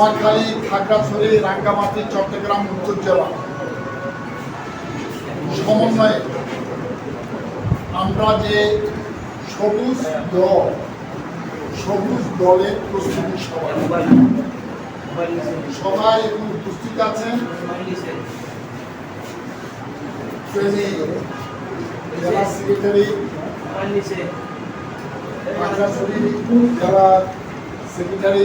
নোয়াখালী খাগড়াছড়ি, রাঙ্গামাটি, চট্টগ্রাম, উত্তর জেলা। সমন্বয়ে আমরা যে সবুজ দল, সবুজ দলের প্রস্তুতি সবাই এখন উপস্থিত আছেন জেলা সেক্রেটারি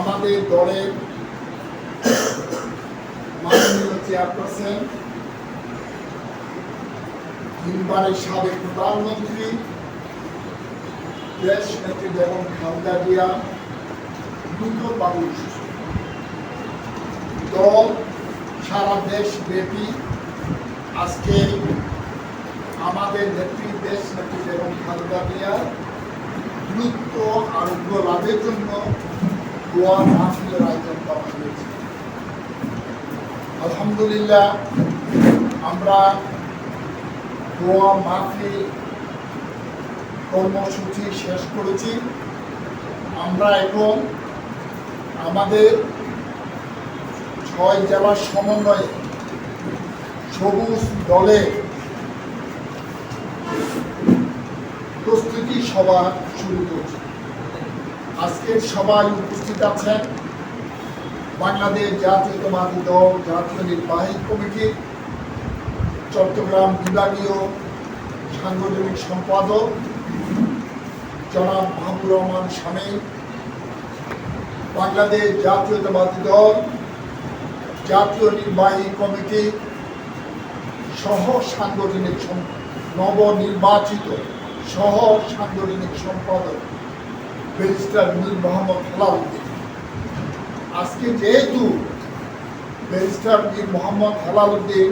আমাদের দলের মাননীয় চেয়ারপারসন তিনবারের সাবেক প্রধানমন্ত্রী, দেশ নেত্রী জিয়া দ্রুতবাবু দল সারা দেশ ব্যাপী। আজকে আমাদের নেত্রী, দেশ নেত্রী বেগম খালেদা জিয়া দ্রুত আরোগ্য লাভের জন্য দোয়া মাহফিলের আয়োজন করা হয়েছে। আলহামদুলিল্লাহ, আমরা দোয়া মাহফিল কর্মসূচি শেষ করেছি। আমরা এখন আমাদের ছয় জেলার সমন্বয়ে সবুজ দলে প্রস্তুতি সভা শুরু করছি। আজকের সবাই উপস্থিত আছেন বাংলাদেশ জাতীয়তাবাদী দল, জাতীয় নির্বাহী কমিটি, চট্টগ্রাম বিভাগীয় সাংগঠনিক সম্পাদক জনাব মাহবুর রহমান স্বামী, বাংলাদেশ জাতীয়তাবাদী দল, জাতীয় নির্বাহী কমিটি সহ সাংগঠনিক নবনির্বাচিত সহ সাংগঠনিক সম্পাদক। ব্যারিস্টার মীর মোহাম্মদ হেলালুদ্দিন আজকে যেহেতু ব্যারিস্টার মীর মোহাম্মদ হেলালুদ্দিন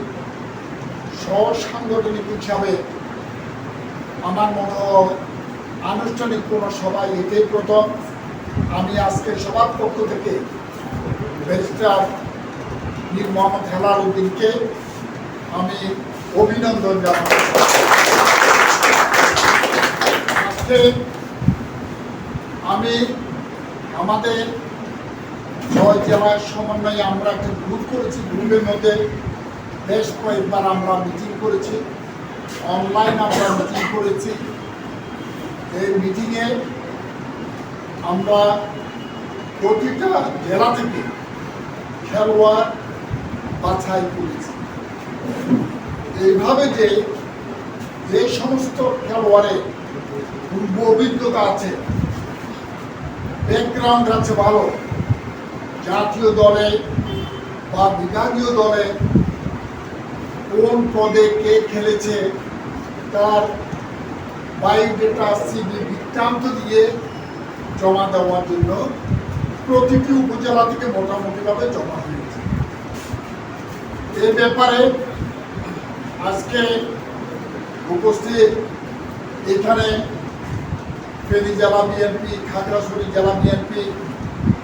সহ সাংগঠনিক হিসাবে আমার মনে হয় আনুষ্ঠানিক কোনো সভায় এটাই প্রথম। আমি আজকে সবার পক্ষ থেকে ব্যারিস্টার মীর মোহাম্মদ হেলাউদ্দিনকে আমি অভিনন্দন জানাচ্ছি। আজকে আমি আমাদের ছয় জেলার সমন্বয়ে আমরা একটা গ্রুপ করেছি গ্রুপের মধ্যে বেশ কয়েকবার আমরা মিটিং করেছি অনলাইন আমরা মিটিং করেছি। এই মিটিংয়ে আমরা প্রতিটা জেলা থেকে খেলোয়াড় বাছাই করেছি। এইভাবে যে যে সমস্ত খেলোয়াড়ের পূর্ব অভিজ্ঞতা আছে ব্যাকগ্রাউন্ড আছে ভালো। জাতীয় দলে বা বিভাগীয় দলে কোন পদে কে খেলেছে, তার বায়োডেটা সিবি বৃত্তান্ত দিয়ে জমা দেওয়ার জন্য প্রতিটি উপজেলা থেকে মোটামুটিভাবে জমা হয়েছে। এ ব্যাপারে আজকে উপস্থিত এখানে ফেনী জেলা বিএনপি, খাগড়াছড়ি জেলা বিএনপি,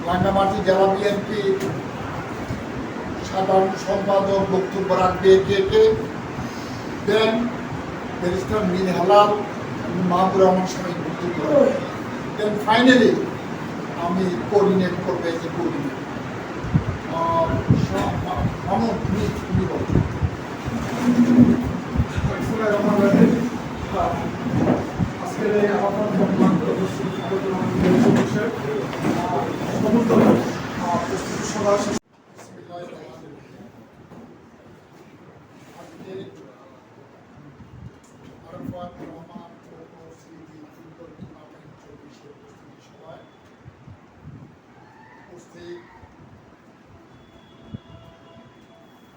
রাঙ্গামাটি জেলা বিএনপি, সাধারণ সম্পাদক বক্তব্য রাখবে কে কে? দেন ব্যারিস্টার মিন হালাল মাহবুর রহমান স্বামী বক্তব্য দেন ফাইনালি আমি কোঅর্ডিনেট করবে যে কোঅর্ডিনেট মামুন তুমি বলো আহ্বান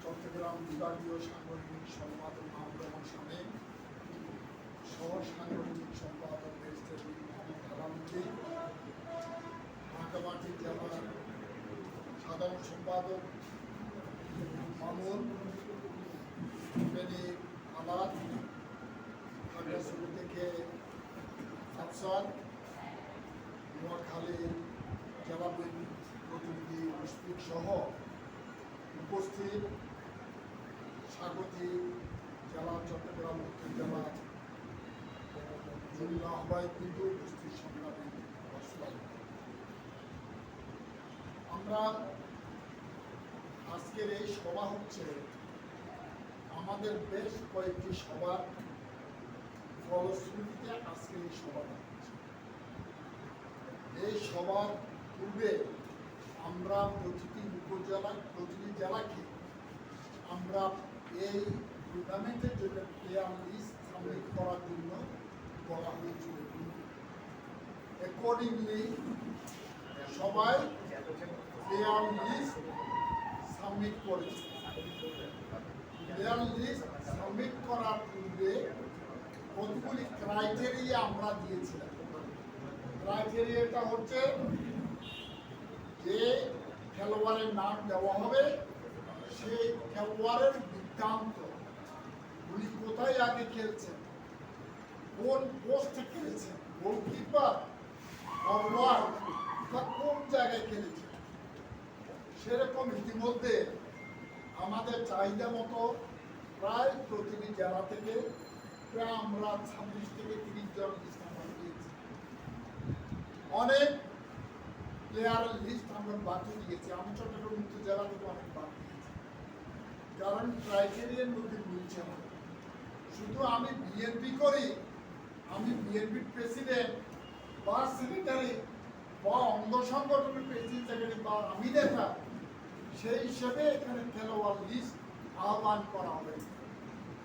চট্টগ্রাম বিভাগীয় সাংগঠনিক সম্পাদক মাহমুদ রহমান স্বামী সহ সাংগঠনিক সম্পাদক ব্যারিস্টার মোহাম্মদ আলামুদ্দিন ঢাকামাটি জেলার সাধারণ সম্পাদক মামুন বেনি আলাদ খাগড়াছড়ি থেকে আফসার, নোয়াখালী জেলা প্রতিনিধি মুশফিক সহ উপস্থিত স্বাগতিক জেলা চট্টগ্রাম উত্তর জেলা আমরা আজকের এই সভা হচ্ছে আমাদের বেশ কয়েকটি সভার ফলশ্রুতিতে আজকের এই সভাটা এই সভার পূর্বে আমরা প্রতিটি উপজেলা, প্রতিটি জেলাকে আমরা এই টুর্নামেন্টের জন্য প্লেয়ার লিস্ট সাবমিট করার জন্য বলা হয়েছিল অ্যাকর্ডিংলি সবাই প্লেয়ার লিস্ট সাবমিট করেছে। প্লেয়ার লিস্ট সাবমিট করার পূর্বে কতগুলি ক্রাইটেরিয়া আমরা দিয়েছিলাম? ক্রাইটেরিয়াটা হচ্ছে যে খেলোয়াড়ের নাম দেওয়া হবে, সেই খেলোয়াড়ের বৃত্তান্ত। উনি কোথায় আগে খেলছেন? কোন পোস্টে খেলেছেন গোলকিপার ফরওয়ার্ড বা কোন জায়গায় খেলেছেন সেরকম ইতিমধ্যে আমাদের চাহিদা মতো প্রায় প্রতিটি জেলা থেকে প্রায় আমরা ছাব্বিশ থেকে তিরিশ জন আমরা দিয়েছি। অনেক প্লেয়ারের লিস্ট আমরা বাকি দিয়েছি। আমি চট্টগ্রাম উত্তর জেলা থেকে অনেক বাদ দিয়েছি। কারণ ক্রাইটেরিয়ার মধ্যে মিলছে না। শুধু আমি বিএনপি করি আমি বিএনপির প্রেসিডেন্ট, বা সেক্রেটারি, বা অঙ্গ সংগঠনের প্রেসিডেন্ট, সেক্রেটারি, বা আমি দেখা সেই হিসেবে এখানে খেলোয়াড় লিস্ট আহ্বান করা হবে।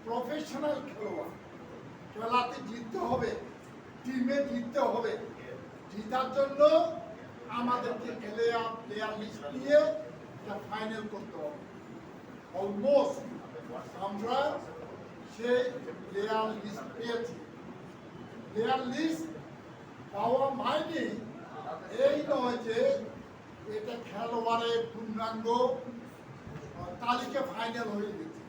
প্রফেশনাল খেলোয়াড়। খেলাতে জিততে হবে টিমে জিততে হবে। জিতার জন্য আমাদেরকে প্লেয়ার প্লেয়ার লিস্ট দিয়ে এটা ফাইনাল করতে হবে। অলমোস্ট আমরা সেই প্লেয়ার লিস্ট পেয়েছি। প্লেয়ার লিস্ট পাওয়া মাইনে এই নয় যে এটা খেলোয়াড়ের পূর্ণাঙ্গ তালিকা ফাইনাল হয়ে গেছে।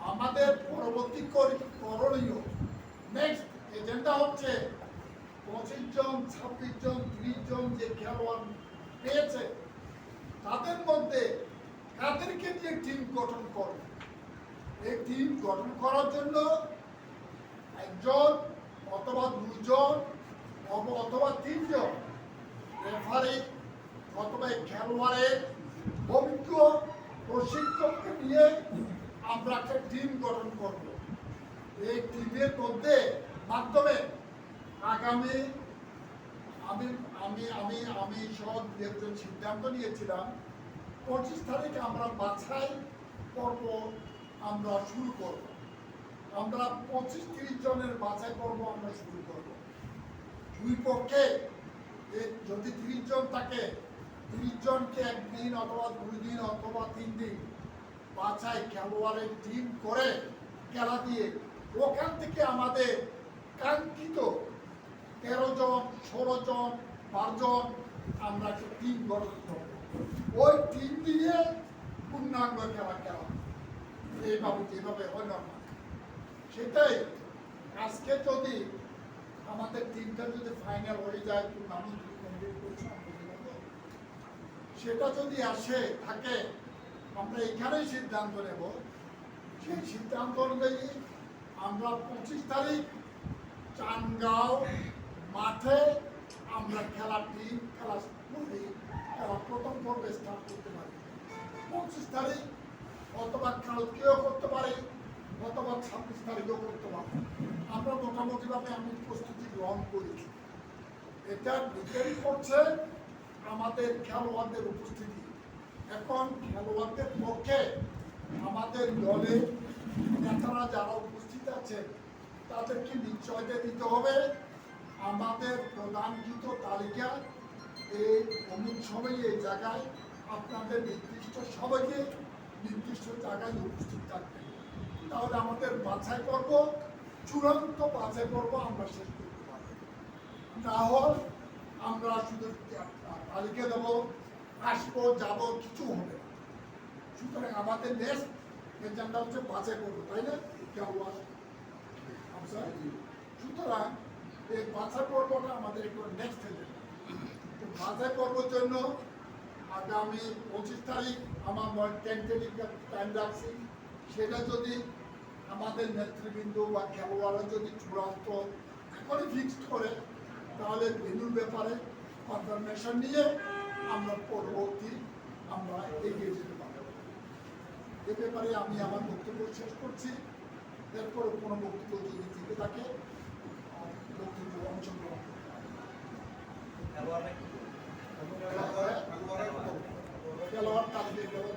আমাদের পরবর্তী করি- করণীয় নেক্সট এজেন্ডা হচ্ছে পঁচিশ জন, ছাব্বিশ জন, ত্রিশ জন যে খেলোয়াড় পেয়েছে, তাদের মধ্যে কাদেরকে নিয়ে টিম গঠন করবে এই টিম গঠন করার জন্য একজন অথবা দুজন অথবা তিনজন। রেফারি অথবা খেলোয়াড়ের অভিজ্ঞ প্রশিক্ষককে নিয়ে আমরা একটা টিম গঠন করব। এই টিমের মধ্যে মাধ্যমে আগামী আমি আমি আমি আমি দু একজন সিদ্ধান্ত নিয়েছিলাম। পঁচিশ তারিখ আমরা বাছাই পর্ব আমরা শুরু করব। আমরা পঁচিশ তিরিশ জনের বাছাই পর্ব আমরা শুরু করব। দুই পক্ষে যদি তিরিশ জন থাকে, তিরিশ জনকে একদিন অথবা দুই দিন অথবা তিন দিন বাছাই খেলোয়াড়ের টিম করে খেলা দিয়ে ওখান থেকে আমাদের কাঙ্ক্ষিত তেরো জন, ষোলো জন বারোজন আমরা একটা টিম গঠন করব। ওই টিম দিয়ে পূর্ণাঙ্গ খেলা খেলা এইভাবে যেভাবে হয় না। সেটাই। আজকে যদি আমাদের টিমটা যদি ফাইনাল হয়ে যায় টুর্নামেন্ট সেটা যদি আসে, থাকে, আমরা এখানেই সিদ্ধান্ত নেব। সেই সিদ্ধান্ত অনুযায়ী আমরা পঁচিশ তারিখ চানগাঁও মাঠে আমরা খেলা টিম খেলা করি খেলা প্রথম পর্বে স্টার্ট করতে পারি। পঁচিশ তারিখ অথবা কালকেও করতে পারি। অথবা ছাব্বিশ তারিখেও করতে পারি আমরা মোটামুটিভাবে আমি প্রস্তুতি গ্রহণ করেছি। এটা ডিপেন্ড করছে আমাদের খেলোয়াড়দের উপস্থিতি। এখন খেলোয়াড়দের পক্ষে আমাদের দলে নেতারা যারা উপস্থিত আছেন, তাদেরকে নিশ্চয়তা দিতে হবে। আমাদের প্রধানকৃত তালিকা এই অমুক সময়ে এই জায়গায় আপনাদের নির্দিষ্ট সবাইকে নির্দিষ্ট জায়গায় উপস্থিত থাকবে। তাহলে আমাদের বাছাই পর্ব, চূড়ান্ত বাছাই পর্ব আমরা শেষ করতে পারব। না হল আমরা শুধু তালিকা দেবো, আসব, যাব, কিছু হবে না। সুতরাং আমাদের নেক্সট এজেন্ডা হচ্ছে বাছাই করব তাই না? সুতরাং এই বাছাই পর্বটা আমাদের একটু নেক্সট এজেন্ডা বাছাই পর্বের জন্য আগামী পঁচিশ তারিখ আমার টেন্টেটিভ টাইম রাখছি। সেটা যদি আমাদের নেতৃবৃন্দ বা খেলোয়াড়রা যদি চূড়ান্ত এখনই ফিক্সড করে তাহলে ভেন্যুর ব্যাপারে কনফার্মেশন নিয়ে আমরা পরবর্তী আমরা এগিয়ে যেতে পারব। এ ব্যাপারে আমি আমার বক্তব্য শেষ করছি। এরপরে কোনো বক্তব্য যদি থেকে থাকে বক্তব্য অংশগ্রহণ খেলোয়াড় কালকে খেলোয়াড়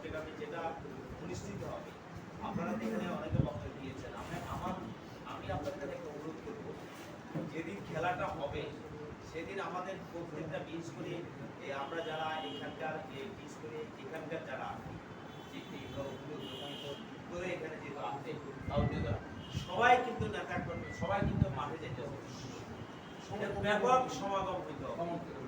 চট্টগ্রামে যেটা অনুষ্ঠিত হবে আপনারা এখানে অনেকে বক্তব্য দিয়েছেন আমি আমার আমি আপনাদের কাছে একটা অনুরোধ করব যেদিন খেলাটা হবে সেদিন আমাদের প্রত্যেকটা বিশেষ করে আমরা যারা এখানকার বিশেষ করে এখানকার যারা করে এখানে যেহেতু আউটডোর সবাই কিন্তু নেতা সবাই কিন্তু মাঠে যেতে হবে। ব্যাপক সমাগম হইতে হবে।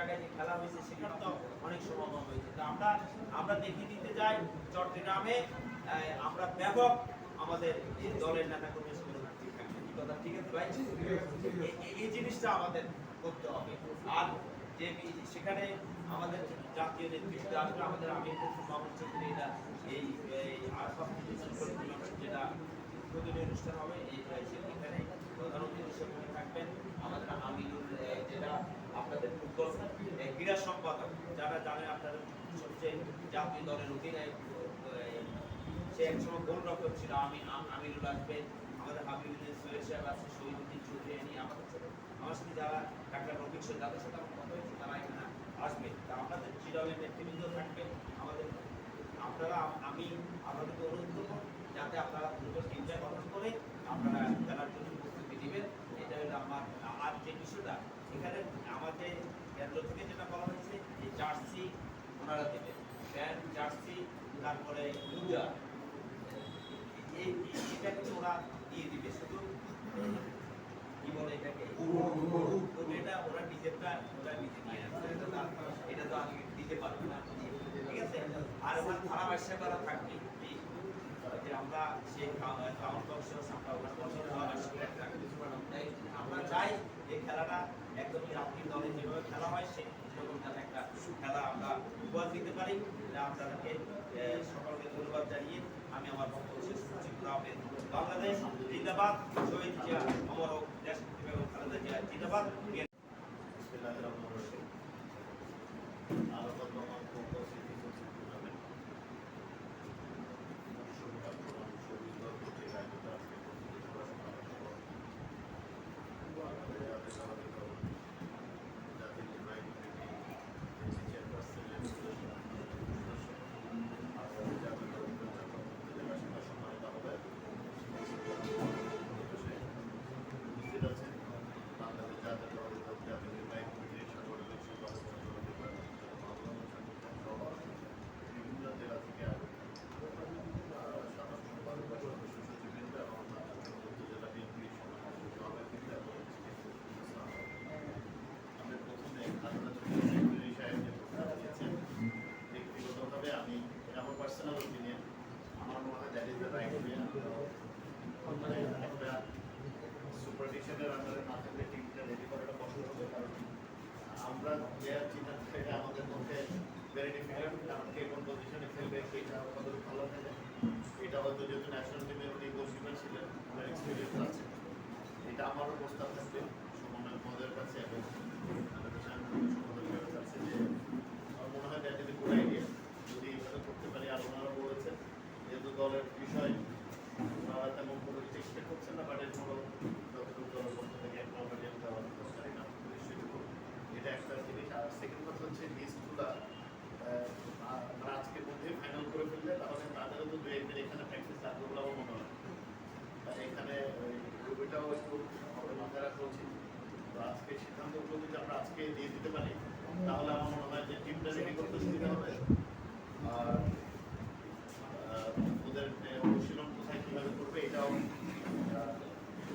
জায়গায় যে খেলা হয়েছে সেখানে তো অনেক সমাগম হয়েছে। তো আমরা আমরা দেখিয়ে দিতে যাই চট্টগ্রামে আমরা ব্যাপক আমাদের দলের নেতা কর্মী কথা? ঠিক আছে ভাই? এই জিনিসটা আমাদের করতে হবে। আর যে সেখানে আমাদের জাতীয় নেতৃত্ব আসবে আমাদের আমি মামুন চৌধুরী এটা এই যেটা উদ্বোধনী অনুষ্ঠান হবে এই এখানে প্রধান অতিথি থাকবেন। আমাদের আমিনুল এ, যেটা আপনাদের ফুটবল ক্রীড়া সম্পাদক, যারা জানেন আপনাদের সবচেয়ে জাতীয় দলের অধিনায়ক সে একসময় ছিল, আমি আমিরুল আমাদের হাবিবুদ্দিন সাহেব আছে, শহীদুদ্দিন চৌধুরী আমাদের আমার সাথে যারা ডাক্তার রবি অবশ্যই যাদের সাথে আমার কথা হয়েছে, তারা এখানে আসবে। তা আপনাদের চিরাগের নেতৃবৃন্দ থাকবে, আমাদের, আপনারা, আমি আপনাদেরকে অনুরোধ করব, যাতে আপনারা দ্রুত টিমটা গঠন করে আপনারা খেলার জন্য প্রস্তুতি নেবেন এটা হলো আমার আর যে বিষয়টা এখানে আমাদের কেন্দ্র থেকে যেটা বলা হয়েছে যে জার্সি ওনারা দেবেন। প্যান্ট জার্সি তারপরে মোজা এই এটা কিন্তু ওরা দিয়ে দিবে শুধু কি বলে এটাকে? এটা ওরা নিজেরটা ওরা নিজে নিয়ে আসবে এটা তো এটা তো আমি দিতে পারব না। ঠিক আছে? আর ওরা ধারাভাষ্য করা থাকবে এই যে আমরা সেই কাউন্ট বক্স আমরা ওখানে বসে ধারাবাহিক রাখব তাই আমরা চাই এই খেলাটা একদমই রাত্রির দলে যেভাবে খেলা হয় সেরকম যেন একটা খেলা আমরা উপহার দিতে পারি। আপনাদেরকে সকলকে ধন্যবাদ জানিয়ে আমি আমার বক্তব্য শেষ করছি। বাংলাদেশ জিন্দাবাদ। শহীদ জিয়া অমর দেশ এবং খালেদা জিয়া জিন্দাবাদ। বিসমিল্লাহির রহমানির রহিম। Arafat Rahman Koko city coaching tournament. শুরুটা করলাম শহীদ দল কর্তৃক আয়োজিত আজকে প্রস্তুতি সভা সমাবেশ সহ বাংলাদেশ জাতীয়তাবাদী দল, জাতীয় নির্বাহী কমিটি, এনসি চেয়ারপারসনের সদস্য, সদস্য, আজকের জাতীয়তাবাদী দল চট্টগ্রাম জেলা শাখার সম্মানিত আহ্বায়ক, উপস্থিত আছেন বাংলাদেশ জাতীয়তাবাদী দল জাতীয় নির্বাহী কমিটির সাংগঠনিক সম্পাদক সমিতি মাওলানা সাংগঠনিক সহ বিভিন্ন জেলা থেকে আগত আহ, সাধারণ সম্পাদক বা সদস্য সচিববৃন্দ এবং চতুর্থ জেলা বিএনপির সম্মানিত সভাপতিবৃন্দ এবং ইসলাম। আমি প্রথমে খালেদা চৌধুরী সেক্রেটারি সাহেব যে প্রস্তাব দিয়েছেন ব্যক্তিগতভাবে আমি আমার পার্সোনাল ওপিনিয়ন আমার মনে হয় that is the right way মানে একটা সুপারভিশনের আন্ডারে আমরা প্লেয়ার চিন্তা এটা আমাদের মধ্যে ভেরি ডিফিকাল্ট কারণ কে কোন পজিশনে খেলবে এটা কত ভালো খেলে এটা হয়তো যেহেতু ন্যাশনাল টিমের উনি গোলকিপার ছিলেন ওনার এক্সপিরিয়েন্স আছে এটা আমারও প্রস্তাব থাকবে সমন্বয় মহোদয়ের কাছে এবং আমাদের কাছে যে আমার মনে হয় that is a good idea যদি এভাবে করতে পারি আর ওনারা বলেছেন যেহেতু দলের বিষয় তারা তেমন কোনো কিছু এক্সপেক্ট করছেন না বাট এরপরও যতটুকু দলের পক্ষ থেকে একটা অপারেটিভ দেওয়া দরকার এটা আমি নিশ্চয়ই দেবো এটা একটা জিনিস আর সেকেন্ড কথা হচ্ছে লিস্টগুলা আমরা আজকের মধ্যে ফাইনাল করে ফেললে তাহলে তাদেরও তো দু একদিন এখানে প্র্যাকটিস লাগবে বলে আমার মনে হয় আর এখানে ওই রবিটাও একটু আমাদের মাথায় রাখা উচিত তো আজকে সিদ্ধান্তগুলো যদি আমরা আজকে দিয়ে দিতে পারি, তাহলে আমার মনে হয় যে টিমটা রেডি করতে সুবিধা হবে, আর ওদের অনুশীলন কোথায় কীভাবে করবে এটাও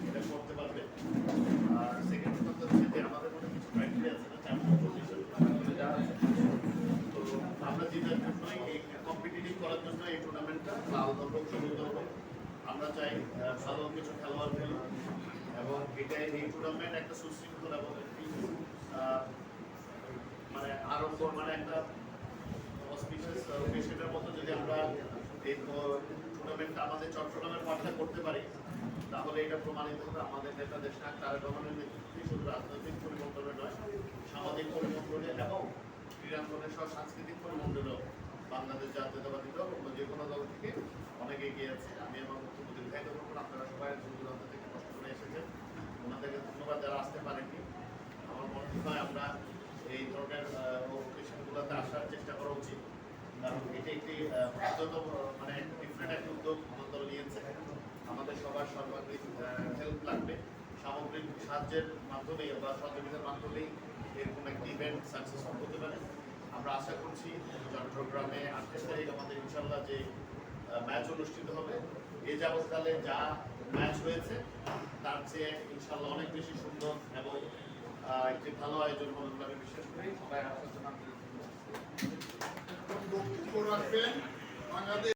এটা করতে পারবে। আর সেকেন্ড কথা হচ্ছে যে আমাদের মধ্যে কিছু ক্রাইটেরিয়া আছে না, চার পজিশন তো আমরা যেটার জন্যই এই কম্পিটিটিভ করার জন্য এই টুর্নামেন্টটা লাল দল হোক, সবুজ আমরা চাই ভালো কিছু খেলোয়াড় খেলুক এবং এটা এই টুর্নামেন্ট একটা সুশৃঙ্খল এবং মানে আরম্ভ মানে একটা অসপিশিয়াস পেশেন্টের মতো যদি আমরা এই টুর্নামেন্টটা আমাদের চট্টগ্রামের মাঠে করতে পারি, তাহলে এটা প্রমাণিত হবে আমাদের নেতা দেশ তারেক রহমানের নেতৃত্বে শুধু রাজনৈতিক পরিমণ্ডলে নয়, সামাজিক পরিমণ্ডলে এবং ক্রীড়াঙ্গনের সহ সাংস্কৃতিক পরিমণ্ডলেও বাংলাদেশ জাতীয়তাবাদী দল অন্য যে কোনো দল থেকে অনেক এগিয়ে আছে। আমি আমার দীর্ঘায়িত করব আপনারা সবাই দূর থেকে কষ্ট করে এসেছেন। ওনাদেরকে ধন্যবাদ, যারা আসতে পারেননি। সাহায্যের মাধ্যমেই বা সহযোগিতার মাধ্যমেই এরকম একটি ইভেন্ট সাকসেসফুল হতে পারে আমরা আশা করছি চট্টগ্রামে আঠাশ আমাদের ইনশাল্লাহ যে ম্যাচ অনুষ্ঠিত হবে এ যাবৎকালে যা ম্যাচ হয়েছে তার চেয়ে ইনশাল্লাহ অনেক বেশি সুন্দর এবং একটি ভালো আয়োজন হবে বলে আমি বিশ্বাস করি সবাই আসার জন্য। বাংলাদেশ